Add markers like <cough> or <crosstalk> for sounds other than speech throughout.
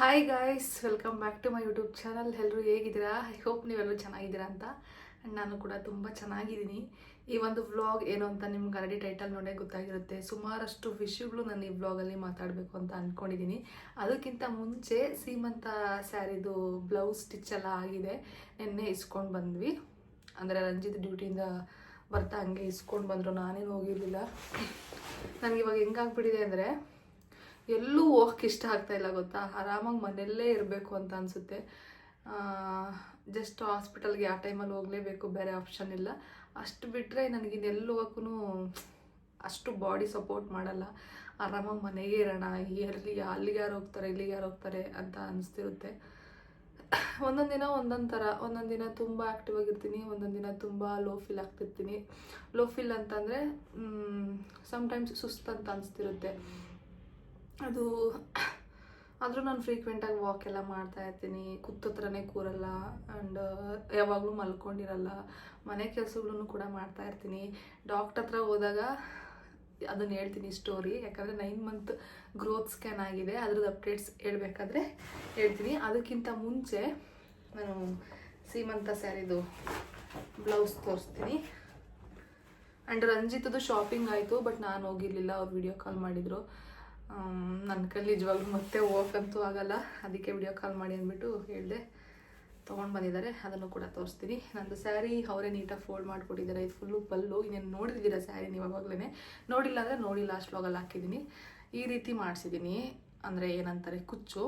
Hi guys welcome back to my YouTube channel ಎಲ್ಲರೂ ಹೇಗಿದ್ದೀರಾ? I hope ನೀವೆಲ್ಲರೂ ಚೆನ್ನಾಗಿದ್ದೀರಾ ಅಂತ. ಆ್ಯಂಡ್ ನಾನು ಕೂಡ ತುಂಬ ಚೆನ್ನಾಗಿದ್ದೀನಿ. ಈ ಒಂದು ವ್ಲಾಗ್ ಏನು ಅಂತ ನಿಮ್ಗೆ ಆಲ್ರೆಡಿ ಟೈಟಲ್ ನೋಡೇ ಗೊತ್ತಾಗಿರುತ್ತೆ. ಸುಮಾರಷ್ಟು ವಿಷಯಗಳು ನಾನು ಈ ವ್ಲಾಗಲ್ಲಿ ಮಾತಾಡಬೇಕು ಅಂತ ಅಂದ್ಕೊಂಡಿದ್ದೀನಿ ಅದಕ್ಕಿಂತ ಮುಂಚೆ ಸೀಮಂತ ಸ್ಯಾರಿದು ಬ್ಲೌಸ್ ಸ್ಟಿಚ್ ಎಲ್ಲ ಆಗಿದೆ. ನಿನ್ನೆ ಇಸ್ಕೊಂಡು ಬಂದ್ವಿ. ಅಂದರೆ ರಂಜಿತ್ ಡ್ಯೂಟಿಯಿಂದ ಬರ್ತಾ ಹಂಗೆ ಇಸ್ಕೊಂಡು ಬಂದರು. ನಾನೇನು ಹೋಗಿರಲಿಲ್ಲ. ನನಗೆ ಇವಾಗ ಹೆಂಗಾಗ್ಬಿಟ್ಟಿದೆ ಅಂದರೆ ಎಲ್ಲೂ ಹೋಗಕ್ಕೆ ಇಷ್ಟ ಆಗ್ತಾ ಇಲ್ಲ ಗೊತ್ತಾ? ಆರಾಮಾಗಿ ಮನೆಯಲ್ಲೇ ಇರಬೇಕು ಅಂತ ಅನಿಸುತ್ತೆ. ಜಸ್ಟ್ ಹಾಸ್ಪಿಟಲ್ಗೆ ಆ ಟೈಮಲ್ಲಿ ಹೋಗಲೇಬೇಕು, ಬೇರೆ ಆಪ್ಷನ್ ಇಲ್ಲ. ಅಷ್ಟು ಬಿಟ್ಟರೆ ನನಗಿನ್ನೆಲ್ಲೂ ಹೋಗೋಕ್ಕೂ ಅಷ್ಟು ಬಾಡಿ ಸಪೋರ್ಟ್ ಮಾಡಲ್ಲ. ಆರಾಮಾಗಿ ಮನೆಗೆ ಇರೋಣ, ಎಲ್ಲಿ, ಅಲ್ಲಿಗೆ ಯಾರು ಹೋಗ್ತಾರೆ, ಇಲ್ಲಿಗೆ ಯಾರು ಹೋಗ್ತಾರೆ ಅಂತ ಅನಿಸ್ತಿರುತ್ತೆ. ಒಂದೊಂದು ದಿನ ಒಂದೊಂದು ಥರ, ಒಂದೊಂದು ದಿನ ತುಂಬ ಆ್ಯಕ್ಟಿವ್ ಆಗಿರ್ತೀನಿ, ಒಂದೊಂದು ದಿನ ತುಂಬ ಲೋ ಫೀಲ್ ಆಗ್ತಿರ್ತೀನಿ. ಲೋ ಫೀಲ್ ಅಂತಂದರೆ ಸಮ್ಟೈಮ್ಸ್ ಸುಸ್ತು ಅಂತ ಅನಿಸ್ತಿರುತ್ತೆ. ಅದು ಆದರೂ ನಾನು ಫ್ರೀಕ್ವೆಂಟಾಗಿ ವಾಕ್ ಎಲ್ಲ ಮಾಡ್ತಾ ಇರ್ತೀನಿ. ಕುತ್ತತ್ರನೇ ಕೂರಲ್ಲ ಆ್ಯಂಡ್ ಯಾವಾಗಲೂ ಮಲ್ಕೊಂಡಿರಲ್ಲ. ಮನೆ ಕೆಲಸಗಳನ್ನು ಕೂಡ ಮಾಡ್ತಾ ಇರ್ತೀನಿ. ಡಾಕ್ಟರ್ ಹತ್ರ ಹೋದಾಗ ಅದನ್ನು ಹೇಳ್ತೀನಿ ಸ್ಟೋರಿ ಯಾಕಂದರೆ ನೈನ್ ಮಂತ್ ಗ್ರೋತ್ ಸ್ಕ್ಯಾನ್ ಆಗಿದೆ. ಅದ್ರದ್ದು ಅಪ್ಡೇಟ್ಸ್ ಹೇಳಬೇಕಾದ್ರೆ ಹೇಳ್ತೀನಿ. ಅದಕ್ಕಿಂತ ಮುಂಚೆ ನಾನು ಸೀಮಂತ ಸ್ಯಾರಿದು ಬ್ಲೌಸ್ ತೋರಿಸ್ತೀನಿ. ಆ್ಯಂಡ್ ರಂಜಿತದು ಶಾಪಿಂಗ್ ಆಯಿತು ಬಟ್ ನಾನು ಹೋಗಿರಲಿಲ್ಲ. ಅವ್ರು ವಿಡಿಯೋ ಕಾಲ್ ಮಾಡಿದರು. ನನ್ನ ಕೈಲಿ ನಿಜವಾಗ್ಲೂ ಮತ್ತೆ ಹೋಗಕ್ಕಂತೂ ಆಗಲ್ಲ. ಅದಕ್ಕೆ ವಿಡಿಯೋ ಕಾಲ್ ಮಾಡಿ ಅಂದ್ಬಿಟ್ಟು ಹೇಳಿದೆ. ತೊಗೊಂಡು ಬಂದಿದ್ದಾರೆ. ಅದನ್ನು ಕೂಡ ತೋರಿಸ್ತೀನಿ. ನಂದು ಸ್ಯಾರಿ ಅವರೇ ನೀಟಾಗಿ ಫೋಲ್ಡ್ ಮಾಡಿಕೊಟ್ಟಿದ್ದಾರೆ. ಇದು ಫುಲ್ಲು ಪಲ್ಲು ಇನ್ನೇನು ನೋಡಿದ್ದೀರಾ ಸ್ಯಾರಿ ನೀವು ಅವಾಗಲೇ ನೋಡಿಲ್ಲ ಅಂದರೆ ನೋಡಿ ಲಾಸ್ಟ್ ವ್ಲಾಗಲ್ಲಿ ಹಾಕಿದ್ದೀನಿ. ಈ ರೀತಿ ಮಾಡಿಸಿದ್ದೀನಿ. ಅಂದರೆ ಏನಂತಾರೆ, ಕುಚ್ಚು.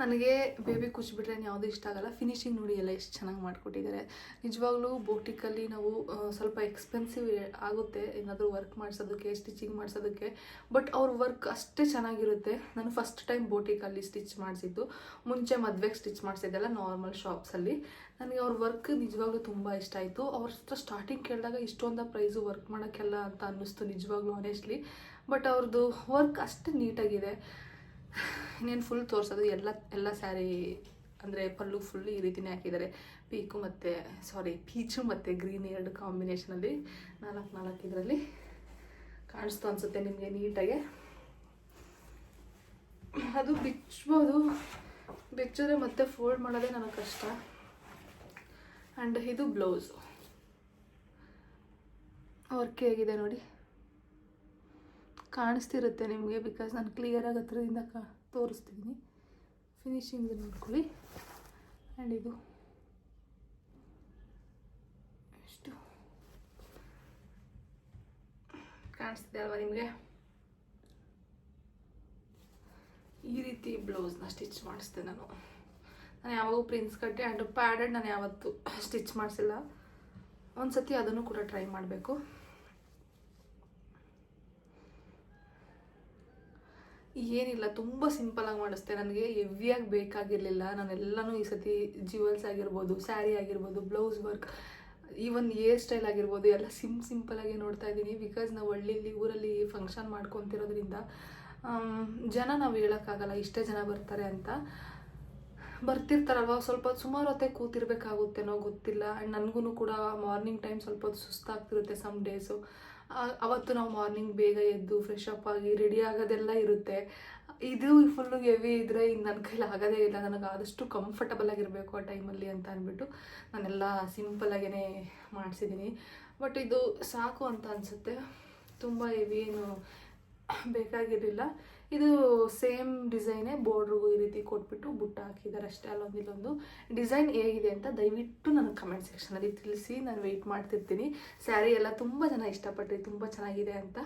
ನನಗೆ ಬೇಬಿ ಕುಚ್ ಬಿಟ್ರೆ ಯಾವುದು ಇಷ್ಟ ಆಗಲ್ಲ. ಫಿನಿಶಿಂಗ್ ನೋಡಿ ಎಲ್ಲ ಎಷ್ಟು ಚೆನ್ನಾಗಿ ಮಾಡಿಕೊಟ್ಟಿದ್ದಾರೆ. ನಿಜವಾಗ್ಲೂ ಬೋಟಿಕಲ್ಲಿ ನಾವು ಸ್ವಲ್ಪ ಎಕ್ಸ್ಪೆನ್ಸಿವ್ ಆಗುತ್ತೆ ಏನಾದರೂ ವರ್ಕ್ ಮಾಡಿಸೋದಕ್ಕೆ ಸ್ಟಿಚಿಂಗ್ ಮಾಡಿಸೋದಕ್ಕೆ. ಬಟ್ ಅವ್ರ ವರ್ಕ್ ಅಷ್ಟೇ ಚೆನ್ನಾಗಿರುತ್ತೆ. ನಾನು ಫಸ್ಟ್ ಟೈಮ್ ಬೋಟಿಕಲ್ಲಿ ಸ್ಟಿಚ್ ಮಾಡಿಸಿದ್ದು. ಮುಂಚೆ ಮದುವೆಗೆ ಸ್ಟಿಚ್ ಮಾಡಿಸಿದ್ದೆಲ್ಲ ನಾರ್ಮಲ್ ಶಾಪ್ಸಲ್ಲಿ ನನಗೆ ಅವ್ರ ವರ್ಕ್ ನಿಜವಾಗ್ಲೂ ತುಂಬ ಇಷ್ಟ ಆಯಿತು. ಅವ್ರ ಹತ್ರ ಸ್ಟಾರ್ಟಿಂಗ್ ಕೇಳಿದಾಗ ಇಷ್ಟೊಂದು ಪ್ರೈಸು ವರ್ಕ್ ಮಾಡೋಕ್ಕೆಲ್ಲ ಅಂತ ಅನ್ನಿಸ್ತು ನಿಜವಾಗ್ಲೂ ಆನೆಸ್ಟ್ಲಿ ಬಟ್ ಅವ್ರದ್ದು ವರ್ಕ್ ಅಷ್ಟೇ ನೀಟಾಗಿದೆ ಇನ್ನೇನು ಫುಲ್ ತೋರಿಸೋದು? ಎಲ್ಲ ಎಲ್ಲ ಸ್ಯಾರಿ ಅಂದರೆ ಪಲ್ಲು ಫುಲ್ ಈ ರೀತಿನೇ ಹಾಕಿದ್ದಾರೆ. ಪೀಕು ಮತ್ತು ಸಾರಿ ಪೀಚು ಮತ್ತು ಗ್ರೀನ್ ಎರಡು ಕಾಂಬಿನೇಷನಲ್ಲಿ ನಾಲ್ಕು ನಾಲ್ಕು ಇದರಲ್ಲಿ ಕಾಣಿಸ್ತು ಅನಿಸುತ್ತೆ ನಿಮಗೆ ನೀಟಾಗೆ. ಅದು ಬಿಚ್ಬೋದು. ಬಿಚ್ಚಿದ್ರೆ ಮತ್ತೆ ಫೋಲ್ಡ್ ಮಾಡೋದೇ ನನಗೆ ಕಷ್ಟ. ಆ್ಯಂಡ್ ಇದು ಬ್ಲೌಸು ವರ್ಕಿ ಆಗಿದೆ ನೋಡಿ. ಕಾಣಿಸ್ತಿರುತ್ತೆ ನಿಮಗೆ ಬಿಕಾಸ್ ನಾನು ಕ್ಲಿಯರಾಗಿ ಹತ್ರದಿಂದ ಕಾ ತೋರಿಸ್ತಿದ್ದೀನಿ ಫಿನಿಶಿಂಗ್ ನೋಡ್ಕೊಳ್ಳಿ. ಆ್ಯಂಡ್ ಇದು. ಎಷ್ಟು? ಕಾಣಿಸ್ತಿದೆ ಅಲ್ವಾ ನಿಮಗೆ? ಈ ರೀತಿ ಬ್ಲೌಸ್ನ ಸ್ಟಿಚ್ ಮಾಡಿಸ್ದೆ ನಾನು. ನಾನು ಯಾವಾಗೂ ಪ್ರಿನ್ಸ್ ಕಟ್ಟೆ ಆ್ಯಂಡ್ ಪ್ಯಾಡೆಡ್ ನಾನು ಯಾವತ್ತೂ ಸ್ಟಿಚ್ ಮಾಡಿಸಿಲ್ಲ. ಒಂದು ಸತಿ ಅದನ್ನು ಕೂಡ ಟ್ರೈ ಮಾಡಬೇಕು. ಏನಿಲ್ಲ, ತುಂಬ ಸಿಂಪಲಾಗಿ ಮಾಡಿಸ್ತೆ ನನಗೆ ಹೆವಿಯಾಗಿ ಬೇಕಾಗಿರಲಿಲ್ಲ. ನಾನೆಲ್ಲನೂ ಈ ಸತಿ ಜ್ಯುವೆಲ್ಸ್ ಆಗಿರ್ಬೋದು ಸ್ಯಾರಿ ಆಗಿರ್ಬೋದು blouse work even hair style ಆಗಿರ್ಬೋದು, ಎಲ್ಲ ಸಿಮ್ ಸಿಂಪಲಾಗಿ ನೋಡ್ತಾ ಇದ್ದೀನಿ. ಬಿಕಾಸ್ ನಾವು ಹಳ್ಳಿಲಿ, ಊರಲ್ಲಿ ಫಂಕ್ಷನ್ ಮಾಡ್ಕೊತಿರೋದ್ರಿಂದ ಜನ ನಾವು ಹೇಳೋಕ್ಕಾಗಲ್ಲ, ಇಷ್ಟೇ ಜನ ಬರ್ತಾರೆ ಅಂತ. ಬರ್ತಿರ್ತಾರಲ್ವ, ಸ್ವಲ್ಪ ಸುಮಾರು ಹೊತ್ತೆ ಕೂತಿರ್ಬೇಕಾಗುತ್ತೇನೋ ಗೊತ್ತಿಲ್ಲ. ಆ್ಯಂಡ್ ನನಗೂ ಕೂಡ ಮಾರ್ನಿಂಗ್ ಟೈಮ್ ಸ್ವಲ್ಪ ಸುಸ್ತಾಗ್ತಿರುತ್ತೆ ಸಮ್ ಡೇಸು ಅವತ್ತು ನಾವು ಮಾರ್ನಿಂಗ್ ಬೇಗ ಎದ್ದು ಫ್ರೆಶ್ ಅಪ್ ಆಗಿ ರೆಡಿ ಆಗೋದೆಲ್ಲ ಇರುತ್ತೆ. ಇದು ಫುಲ್ಲು ಹೆವಿ ಇದ್ದರೆ ಇನ್ನು ನನ್ನ ಕೈಲಿ ಆಗೋದೇ ಇಲ್ಲ. ನನಗೆ ಆದಷ್ಟು ಕಂಫರ್ಟಬಲ್ ಆಗಿರಬೇಕು ಆ ಟೈಮಲ್ಲಿ ಅಂತ ಅಂದ್ಬಿಟ್ಟು ನಾನೆಲ್ಲ ಸಿಂಪಲಾಗೇ ಮಾಡಿಸಿದ್ದೀನಿ ಬಟ್ ಇದು ಸಾಕು ಅಂತ ಅನಿಸುತ್ತೆ. ತುಂಬ ಹೆವಿ ಏನು ಬೇಕಾಗಿರಲಿಲ್ಲ. ಇದು ಸೇಮ್ ಡಿಸೈನೇ ಬೋರ್ಡ್ರಿಗೂ ಈ ರೀತಿ ಕೊಟ್ಬಿಟ್ಟು ಬುಟ್ಟ ಹಾಕಿದ್ದಾರೆ ಅಷ್ಟೇ, ಅಲ್ಲೊಂದು ಇಲ್ಲೊಂದು. ಡಿಸೈನ್ ಹೇಗಿದೆ ಅಂತ ದಯವಿಟ್ಟು ನನಗೆ ಕಮೆಂಟ್ ಸೆಕ್ಷನಲ್ಲಿ ತಿಳಿಸಿ, ನಾನು ವೆಯ್ಟ್ ಮಾಡ್ತಿರ್ತೀನಿ. ಸ್ಯಾರಿ ಎಲ್ಲ ತುಂಬ ಜನ ಇಷ್ಟಪಟ್ರಿ, ತುಂಬ ಚೆನ್ನಾಗಿದೆ ಅಂತ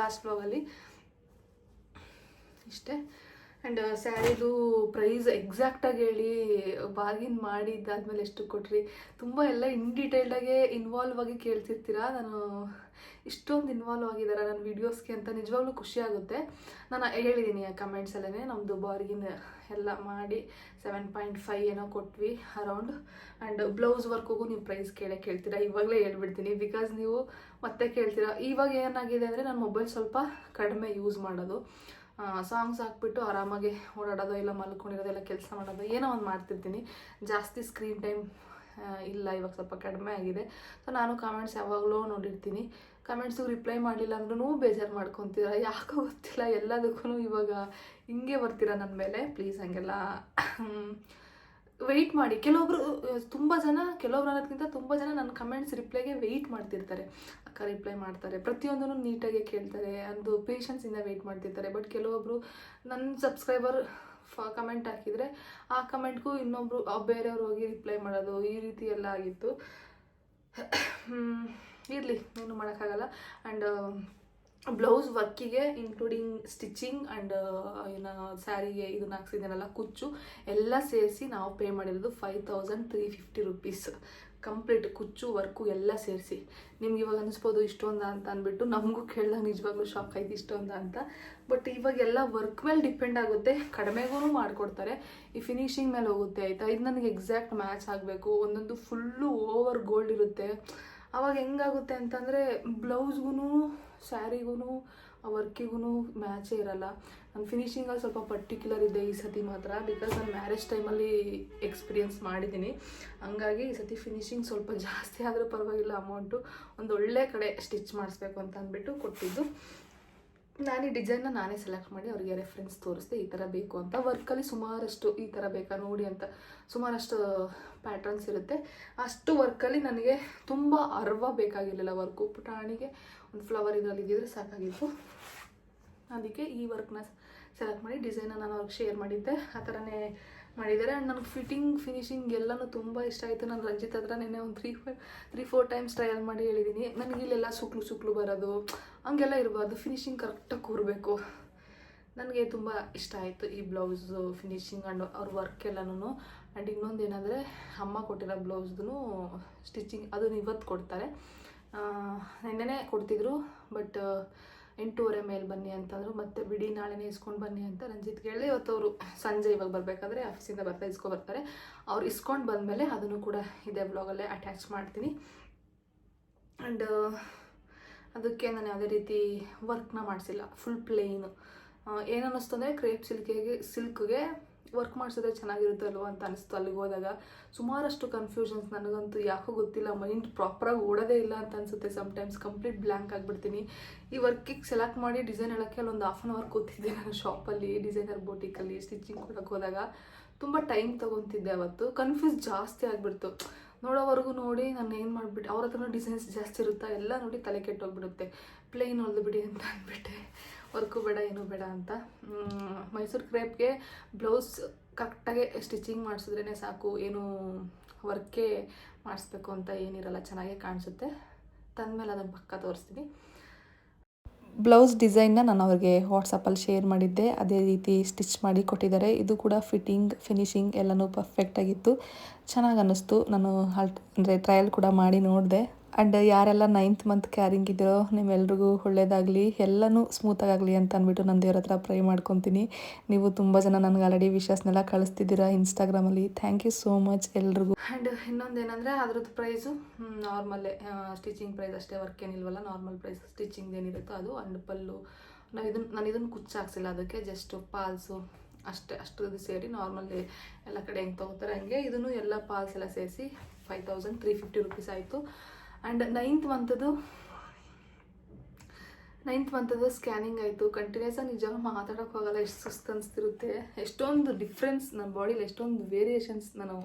ಲಾಸ್ಟ್ ಬ್ಲಾಗಲ್ಲಿ ಇಷ್ಟೇ. ಆ್ಯಂಡ್ ಸ್ಯಾರಿದು ಪ್ರೈಸ್ ಎಕ್ಸಾಕ್ಟಾಗಿ ಹೇಳಿ ಬಾರ್ಗಿನ್ ಮಾಡಿದ್ದಾದ್ಮೇಲೆ ಎಷ್ಟು ಕೊಟ್ರಿ? ತುಂಬ ಎಲ್ಲ ಇನ್ ಡೀಟೇಲ್ಡಾಗೆ ಇನ್ವಾಲ್ವ್ ಆಗಿ ಕೇಳ್ತಿರ್ತೀರಾ? ನಾನು ಇಷ್ಟೊಂದು ಇನ್ವಾಲ್ವ್ ಆಗಿದ್ದಾರೆ ನನ್ನ ವೀಡಿಯೋಸ್ಗೆ ಅಂತ ನಿಜವಾಗ್ಲೂ ಖುಷಿ ಆಗುತ್ತೆ. ನಾನು ಹೇಳಿದ್ದೀನಿ ಕಮೆಂಟ್ಸಲ್ಲೇ ನಮ್ಮದು ಬಾರ್ಗಿನ್ ಎಲ್ಲ ಮಾಡಿ ಸೆವೆನ್ ಪಾಯಿಂಟ್ ಫೈವ್ ಏನೋ ಕೊಟ್ವಿ ಅರೌಂಡ್ ಆ್ಯಂಡ್ ಬ್ಲೌಸ್ ವರ್ಕ್ಗೂ ನೀವು ಪ್ರೈಸ್ ಕೇಳೇ ಕೇಳ್ತೀರಾ? ಇವಾಗಲೇ ಹೇಳ್ಬಿಡ್ತೀನಿ. ಬಿಕಾಸ್ ನೀವು ಮತ್ತೆ ಕೇಳ್ತೀರಾ? ಇವಾಗ ಏನಾಗಿದೆ ಅಂದರೆ ನಾನು ಮೊಬೈಲ್ ಸ್ವಲ್ಪ ಕಡಿಮೆ ಯೂಸ್ ಮಾಡೋದು. ಸಾಂಗ್ಸ್ ಹಾಕ್ಬಿಟ್ಟು ಆರಾಮಾಗಿ ಓಡಾಡೋದು ಇಲ್ಲ ಮಲ್ಕೊಂಡಿರೋದು ಇಲ್ಲ ಕೆಲಸ ಮಾಡೋದು ಏನೋ ಒಂದು ಮಾಡ್ತಿರ್ತೀನಿ. ಜಾಸ್ತಿ ಸ್ಕ್ರೀನ್ ಟೈಮ್ ಇಲ್ಲ, ಇವಾಗ ಸ್ವಲ್ಪ ಕಡಿಮೆ ಆಗಿದೆ. ಸೊ ನಾನು ಕಾಮೆಂಟ್ಸ್ ಯಾವಾಗಲೂ ನೋಡಿರ್ತೀನಿ. ಕಮೆಂಟ್ಸಿಗೆ ರಿಪ್ಲೈ ಮಾಡಲಿಲ್ಲ ಅಂದ್ರೂ ಬೇಜಾರು ಮಾಡ್ಕೊತೀರ? ಯಾಕೋ ಗೊತ್ತಿಲ್ಲ. ಎಲ್ಲದಕ್ಕೂ ಇವಾಗ ಹಿಂಗೆ ಬರ್ತೀರ ನನ್ನ ಮೇಲೆ? ಪ್ಲೀಸ್ ಹಂಗೆಲ್ಲ. ವೆಯ್ಟ್ ಮಾಡಿ. ಕೆಲವೊಬ್ರು, ತುಂಬ ಜನ, ಕೆಲವೊಬ್ರು ಅನ್ನೋದಕ್ಕಿಂತ ತುಂಬ ಜನ ನನ್ನ ಕಮೆಂಟ್ಸ್ ರಿಪ್ಲೈಗೆ ವೆಯ್ಟ್ ಮಾಡ್ತಿರ್ತಾರೆ. ಅಕ್ಕ ರಿಪ್ಲೈ ಮಾಡ್ತಾರೆ. ಪ್ರತಿಯೊಂದನ್ನು ನೀಟಾಗಿ ಕೇಳ್ತಾರೆ. ಅಂದು ಪೇಷನ್ಸಿಂದ ವೆಯ್ಟ್ ಮಾಡ್ತಿರ್ತಾರೆ. ಬಟ್ ಕೆಲವೊಬ್ರು ನನ್ನ ಸಬ್ಸ್ಕ್ರೈಬರ್ ಫ ಕಮೆಂಟ್ ಹಾಕಿದರೆ, ಆ ಕಮೆಂಟ್ಗೂ ಇನ್ನೊಬ್ರು, ಬೇರೆಯವ್ರು ಹೋಗಿ ರಿಪ್ಲೈ ಮಾಡೋದು ಈ ರೀತಿ ಎಲ್ಲ ಆಗಿತ್ತು. ಇರಲಿ, ಏನು ಮಾಡೋಕ್ಕಾಗಲ್ಲ. ಆ್ಯಂಡ್ ಬ್ಲೌಸ್ ವರ್ಕಿಗೆ ಇನ್ಕ್ಲೂಡಿಂಗ್ ಸ್ಟಿಚಿಂಗ್ ಆ್ಯಂಡ್ ಏನು ಸ್ಯಾರಿಗೆ ಇದನ್ನ ಹಾಕ್ಸಿದ್ದೀನಲ್ಲ, ಕುಚ್ಚು, ಎಲ್ಲ ಸೇರಿಸಿ ನಾವು ಪೇ ಮಾಡಿರೋದು five thousand three fifty rupees complete ಕುಚ್ಚು ವರ್ಕು ಎಲ್ಲ ಸೇರಿಸಿ. ನಿಮ್ಗೆ ಇವಾಗ ಅನಿಸ್ಬೋದು ಇಷ್ಟೊಂದ ಅಂತ ಅಂದ್ಬಿಟ್ಟು ನಮಗೂ ಕೇಳಿದಾಗ ನಿಜವಾಗ್ಲೂ ಶಾಪ್ ಆಯ್ತು ಇಷ್ಟೊಂದ ಅಂತ. ಬಟ್ ಇವಾಗೆಲ್ಲ ವರ್ಕ್ ಮೇಲೆ ಡಿಪೆಂಡ್ ಆಗುತ್ತೆ ಕಡಿಮೆಗೂ ಮಾಡಿಕೊಡ್ತಾರೆ. ಈ ಫಿನಿಶಿಂಗ್ ಮೇಲೆ ಹೋಗುತ್ತೆ, ಆಯಿತಾ? ಇದು ನನಗೆ ಎಕ್ಸಾಕ್ಟ್ ಮ್ಯಾಚ್ ಆಗಬೇಕು. ಒಂದೊಂದು ಫುಲ್ಲು ಓವರ್ ಗೋಲ್ಡ್ ಇರುತ್ತೆ. ಅವಾಗ ಹೆಂಗಾಗುತ್ತೆ ಅಂತಂದರೆ ಬ್ಲೌಸ್ಗೂ ಸ್ಯಾರಿಗೂ ವರ್ಕಿಗೂ ಮ್ಯಾಚೇ ಇರಲ್ಲ. ನಾನು ಫಿನಿಶಿಂಗಲ್ಲಿ ಸ್ವಲ್ಪ ಪರ್ಟಿಕ್ಯುಲರ್ ಇದೆ ಈ ಸತಿ ಮಾತ್ರ ಬಿಕಾಸ್ ನಾನು ಮ್ಯಾರೇಜ್ ಟೈಮಲ್ಲಿ ಎಕ್ಸ್ಪೀರಿಯನ್ಸ್ ಮಾಡಿದ್ದೀನಿ. ಹಂಗಾಗಿ ಈ ಸತಿ ಫಿನಿಶಿಂಗ್ ಸ್ವಲ್ಪ ಜಾಸ್ತಿ ಆದರೂ ಪರವಾಗಿಲ್ಲ ಅಮೌಂಟು ಒಂದು ಒಳ್ಳೆ ಕಡೆ ಸ್ಟಿಚ್ ಮಾಡಿಸ್ಬೇಕು ಅಂತ ಅಂದ್ಬಿಟ್ಟು ಕೊಟ್ಟಿದ್ದು. ನಾನು ಈ ಡಿಸೈನ್ನ ನಾನೇ ಸೆಲೆಕ್ಟ್ ಮಾಡಿ ಅವರಿಗೆ ರೆಫರೆನ್ಸ್ ತೋರಿಸ್ದೆ ಈ ಥರ ಬೇಕು ಅಂತ. ವರ್ಕಲ್ಲಿ ಸುಮಾರಷ್ಟು ಈ ಥರ ಬೇಕಾ ನೋಡಿ ಅಂತ, ಸುಮಾರಷ್ಟು ಪ್ಯಾಟ್ರನ್ಸ್ ಇರುತ್ತೆ. ಅಷ್ಟು ವರ್ಕಲ್ಲಿ ನನಗೆ ತುಂಬ ಅರ್ವ ಬೇಕಾಗಿರಲಿಲ್ಲ ವರ್ಕು ಪುಟಾಣಿಗೆ ಒಂದು ಫ್ಲವರ್ ಇದರಲ್ಲಿ ಇದ್ದಿದ್ರೆ ಸಾಕಾಗಿತ್ತು. ಅದಕ್ಕೆ ಈ ವರ್ಕ್ನ ಸೆಲೆಕ್ಟ್ ಮಾಡಿ ಡಿಸೈನ ನಾನು ಅವ್ರಿಗೆ ಶೇರ್ ಮಾಡಿದ್ದೆ. ಆ ಥರನೇ ಮಾಡಿದ್ದಾರೆ. ಆ್ಯಂಡ್ ನನಗೆ ಫಿಟ್ಟಿಂಗ್ ಫಿನಿಶಿಂಗ್ ಎಲ್ಲನೂ ತುಂಬ ಇಷ್ಟ ಆಯಿತು. ನಾನು ರಂಜಿತ್ ಹತ್ರ ನಿನ್ನೆ ಒಂದು three five three four times trial ಮಾಡಿ ಹೇಳಿದ್ದೀನಿ ನನಗೆ ಇಲ್ಲೆಲ್ಲ ಸುಕ್ಲು ಸುಕ್ಲು ಬರೋದು, ಹಂಗೆಲ್ಲ ಇರಬಾರ್ದು. ಫಿನಿಶಿಂಗ್ ಕರೆಕ್ಟಾಗಿ ಕೂರಬೇಕು ನನಗೆ ತುಂಬ ಇಷ್ಟ ಆಯಿತು ಈ ಬ್ಲೌಸು ಫಿನಿಶಿಂಗ್ ಆ್ಯಂಡ್ ಅವ್ರ ವರ್ಕ್ ಎಲ್ಲನೂ ಆ್ಯಂಡ್ ಇನ್ನೊಂದು ಏನಂದರೆ, ಅಮ್ಮ ಕೊಟ್ಟಿರೋ ಬ್ಲೌಸ್ದು ಸ್ಟಿಚಿಂಗ್ ಅದನ್ನು ಇವತ್ತು ಕೊಡ್ತಾರೆ. ನಿನ್ನೆನೇ ಕೊಡ್ತಿದ್ರು ಬಟ್ ಎಂಟೂವರೆ ಮೇಲೆ ಬನ್ನಿ ಅಂತಂದರು, ಮತ್ತೆ ಬಿಡಿ ನಾಳೆನೇ ಇಸ್ಕೊಂಡು ಬನ್ನಿ ಅಂತ ರಂಜಿತ್ ಕೇಳಿ ಇವತ್ತು ಅವರು ಸಂಜೆ ಇವಾಗ ಬರಬೇಕಾದ್ರೆ ಆಫೀಸಿಂದ ಬರ್ತಾ ಇಸ್ಕೊ ಬರ್ತಾರೆ. ಅವ್ರು ಇಸ್ಕೊಂಡು ಬಂದಮೇಲೆ ಅದನ್ನು ಕೂಡ ಇದೇ ಬ್ಲಾಗಲ್ಲೇ ಅಟ್ಯಾಚ್ ಮಾಡ್ತೀನಿ. ಆ್ಯಂಡ್ ಅದಕ್ಕೆ ನಾನು ಯಾವುದೇ ರೀತಿ ವರ್ಕ್ನ ಮಾಡಿಸಿಲ್ಲ ಫುಲ್ ಪ್ಲೇನು ಏನು ಅನ್ನಿಸ್ತು ಅಂದರೆ ಕ್ರೇಪ್ ಸಿಲ್ಕಿಗೆ ಸಿಲ್ಕ್ಗೆ ವರ್ಕ್ ಮಾಡಿಸಿದ್ರೆ ಚೆನ್ನಾಗಿರುತ್ತೆ ಅಲ್ವ ಅಂತ ಅನಿಸ್ತು ಅಲ್ಲಿಗೆ ಹೋದಾಗ. ಸುಮಾರಷ್ಟು ಕನ್ಫ್ಯೂಷನ್ಸ್ ನನಗಂತೂ ಯಾಕೋ ಗೊತ್ತಿಲ್ಲ ಮೈಂಡ್ ಪ್ರಾಪರಾಗಿ ಓಡೋದೇ ಇಲ್ಲ ಅಂತ ಅನಿಸುತ್ತೆ. ಸಮ್ಟೈಮ್ಸ್ ಕಂಪ್ಲೀಟ್ ಬ್ಲ್ಯಾಂಕ್ ಆಗಿಬಿಡ್ತೀನಿ. ಈ ವರ್ಕಿಗೆ ಸೆಲೆಕ್ಟ್ ಮಾಡಿ ಡಿಸೈನ್ ಹೇಳೋಕ್ಕೆ ಅಲ್ಲೊಂದು ಹಾಫ್ ಆನ್ ಅವರ್ ಕೂತಿದ್ದೆ ನಾನು ಶಾಪಲ್ಲಿ ಡಿಸೈನರ್ ಬೋಟಿಕಲ್ಲಿ ಸ್ಟಿಚಿಂಗ್ ಕೊಡೋಕ್ಕೆ ಹೋದಾಗ. ತುಂಬ ಟೈಮ್ ತೊಗೊತಿದ್ದೆ ಅವತ್ತು. ಕನ್ಫ್ಯೂಸ್ ಜಾಸ್ತಿ ಆಗಿಬಿಡ್ತು. ನೋಡೋವರೆಗೂ ನೋಡಿ ನಾನು ಏನು ಮಾಡಿಬಿಟ್ಟೆ ಅವ್ರ ಹತ್ರನೂ ಡಿಸೈನ್ಸ್ ಜಾಸ್ತಿ ಇರುತ್ತಾ? ಎಲ್ಲ ನೋಡಿ ತಲೆ ಕೆಟ್ಟೋಗ್ಬಿಡುತ್ತೆ. ಪ್ಲೇನ್ ಹೊಲ್ದು ಬಿಡಿ ಅಂತ ಅಂದ್ಬಿಟ್ಟೆ ವರ್ಕು ಬೇಡ, ಏನೂ ಬೇಡ ಅಂತ. ಮೈಸೂರು ಕ್ರೇಪ್ಗೆ ಬ್ಲೌಸ್ ಕರೆಕ್ಟಾಗಿ ಸ್ಟಿಚಿಂಗ್ ಮಾಡಿಸಿದ್ರೇ ಸಾಕು, ಏನು ವರ್ಕೇ ಮಾಡಿಸ್ಬೇಕು ಅಂತ ಏನಿರಲ್ಲ, ಚೆನ್ನಾಗೇ ಕಾಣಿಸುತ್ತೆ. ತಂದಮೇಲೆ ಅದನ್ನು ಪಕ್ಕ ತೋರಿಸ್ತೀನಿ. ಬ್ಲೌಸ್ ಡಿಸೈನ್ನ ನಾನು ಅವ್ರಿಗೆ ವಾಟ್ಸಪ್ಪಲ್ಲಿ ಶೇರ್ ಮಾಡಿದ್ದೆ. ಅದೇ ರೀತಿ ಸ್ಟಿಚ್ ಮಾಡಿ ಕೊಟ್ಟಿದ್ದಾರೆ. ಇದು ಕೂಡ ಫಿಟ್ಟಿಂಗ್, ಫಿನಿಶಿಂಗ್ ಎಲ್ಲನೂ ಪರ್ಫೆಕ್ಟಾಗಿತ್ತು ಚೆನ್ನಾಗಿ ಅನ್ನಿಸ್ತು ನಾನು ಹಲ್ ಅಂದರೆ ಟ್ರಯಲ್ ಕೂಡ ಮಾಡಿ ನೋಡಿದೆ. ಆ್ಯಂಡ್ ಯಾರೆಲ್ಲ ನೈನ್ತ್ ಮಂತ್ ಕ್ಯಾರಿಂಗ್ ಇದ್ದೀರೋ ನಿಮ್ಮೆಲ್ರಿಗೂ ಒಳ್ಳೇದಾಗಲಿ, ಎಲ್ಲನೂ ಸ್ಮೂತಾಗಲಿ ಅಂತ ಅಂದ್ಬಿಟ್ಟು ನಾನು ದೇವ್ರ ಹತ್ರ ಪ್ರೈ ಮಾಡ್ಕೊತೀನಿ. ನೀವು ತುಂಬ ಜನ ನನಗೆ ಆಲ್ರೆಡಿ ವಿಷಸ್ನೆಲ್ಲ ಕಳಿಸ್ತಿದ್ದೀರಾ ಇನ್ಸ್ಟಾಗ್ರಾಮಲ್ಲಿ ಥ್ಯಾಂಕ್ ಯು ಸೋ ಮಚ್ ಎಲ್ರಿಗೂ. ಆ್ಯಂಡ್ ಇನ್ನೊಂದು ಏನಂದರೆ ಅದ್ರದ್ದು ಪ್ರೈಸು ನಾರ್ಮಲ್ಲೇ ಸ್ಟಿಚಿಂಗ್ ಪ್ರೈಸ್ ಅಷ್ಟೇ ವರ್ಕ್ ಏನಿಲ್ವಲ್ಲ ನಾರ್ಮಲ್ ಪ್ರೈಸ್ ಸ್ಟಿಚಿಂಗ್ ಏನಿರುತ್ತೋ ಅದು ಅಂಡ್ ಪಲ್ಲು. ನಾವು ಇದನ್ನು ನಾನು ಇದನ್ನು ಕುಚ್ಚಾಕ್ಸಿಲ್ಲ ಅದಕ್ಕೆ ಜಸ್ಟ್ ಪಾಲ್ಸು ಅಷ್ಟೇ ಅಷ್ಟು ಸೇರಿ ನಾರ್ಮಲ್ಲಿ ಎಲ್ಲ ಕಡೆ ಹೆಂಗೆ ತೊಗೋತಾರೆ ಹಂಗೆ, ಇದನ್ನು ಎಲ್ಲ ಪಾಲ್ಸ್ ಎಲ್ಲ ಸೇರಿಸಿ five thousand three fifty rupees ಆಯಿತು. ಆ್ಯಂಡ್ ನೈನ್ತ್ ಮಂತದ್ದು ನೈನ್ತ್ ಮಂತದ್ದು ಸ್ಕ್ಯಾನಿಂಗ್ ಆಯಿತು. ಕಂಟಿನ್ಯೂಸ್ ಆಗಿ ನಿಜವಾಗ ಮಾತಾಡೋಕೆ ಹೋಗಲ್ಲ. ಎಷ್ಟು ಸುಸ್ತು ಅನಿಸ್ತಿರುತ್ತೆ. ಎಷ್ಟೊಂದು ಡಿಫ್ರೆನ್ಸ್ ನನ್ನ ಬಾಡಿಲಿ ಎಷ್ಟೊಂದು ವೇರಿಯೇಷನ್ಸ್ ನಾನು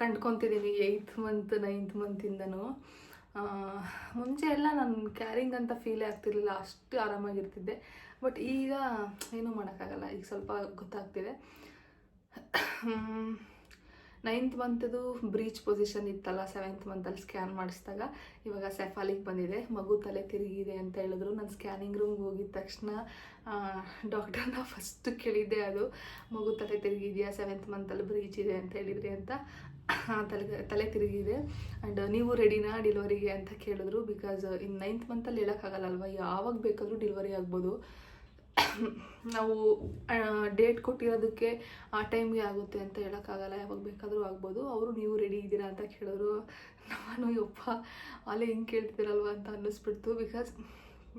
ಕಂಡ್ಕೊತಿದ್ದೀನಿ ಏಯ್ತ್ ಮಂತ್ ನೈನ್ತ್ ಮಂತಿಂದನೂ ಮುಂಚೆ ಎಲ್ಲ ನಾನು ಕ್ಯಾರಿಂಗ್ ಅಂತ ಫೀಲೇ ಆಗ್ತಿರ್ಲಿಲ್ಲ. ಅಷ್ಟು ಆರಾಮಾಗಿರ್ತಿದ್ದೆ. ಬಟ್ ಈಗ ಏನೂ ಮಾಡೋಕ್ಕಾಗಲ್ಲ. ಈಗ ಸ್ವಲ್ಪ ಗೊತ್ತಾಗ್ತಿದೆ. ನೈನ್ತ್ ಮಂತ್ದು ಬ್ರೀಚ್ ಪೊಸಿಷನ್ ಇತ್ತಲ್ಲ ಸೆವೆಂತ್ ಮಂತಲ್ಲಿ ಸ್ಕ್ಯಾನ್ ಮಾಡಿಸಿದಾಗ ಇವಾಗ ಸೆಫಾಲಿಗೆ ಬಂದಿದೆ. ಮಗು ತಲೆ ತಿರುಗಿದೆ ಅಂತ ಹೇಳಿದ್ರು. ನಾನು ಸ್ಕ್ಯಾನಿಂಗ್ ರೂಮ್ಗೆ ಹೋಗಿದ ತಕ್ಷಣ ಡಾಕ್ಟರ್ನ ಫಸ್ಟ್ ಕೇಳಿದ್ದೆ ಅದು. ಮಗು ತಲೆ ತಿರುಗಿದೆಯಾ ಸೆವೆಂತ್ ಮಂತಲ್ಲಿ ಬ್ರೀಚ್ ಇದೆ ಅಂತ ಹೇಳಿದ್ರಿ ಅಂತ. ತಲೆ ತಲೆ ತಿರುಗಿದೆ. ಆ್ಯಂಡ್ ನೀವು ರೆಡಿನಾ ಡಿಲಿವರಿಗೆ ಅಂತ ಕೇಳಿದ್ರು. ಬಿಕಾಸ್ ಇನ್ನು ನೈನ್ತ್ ಮಂತಲ್ಲಿ ಹೇಳೋಕ್ಕಾಗಲ್ಲಲ್ವ ಯಾವಾಗ ಬೇಕಾದರೂ ಡಿಲಿವರಿ ಆಗ್ಬೋದು. ನಾವು ಡೇಟ್ ಕೊಟ್ಟಿರೋದಕ್ಕೆ ಆ ಟೈಮ್ಗೆ ಆಗುತ್ತೆ ಅಂತ ಹೇಳೋಕ್ಕಾಗಲ್ಲ, ಯಾವಾಗ ಬೇಕಾದರೂ ಆಗ್ಬೋದು. ಅವರು ನೀವು ರೆಡಿ ಇದ್ದೀರಾ ಅಂತ ಕೇಳೋರು, ನಾನು ಯಪ್ಪ, ಅಲ್ಲೇ ಹಿಂಗೆ ಕೇಳ್ತಿದ್ದೀರಲ್ವ ಅಂತ ಅನ್ನಿಸ್ಬಿಡ್ತು. ಬಿಕಾಸ್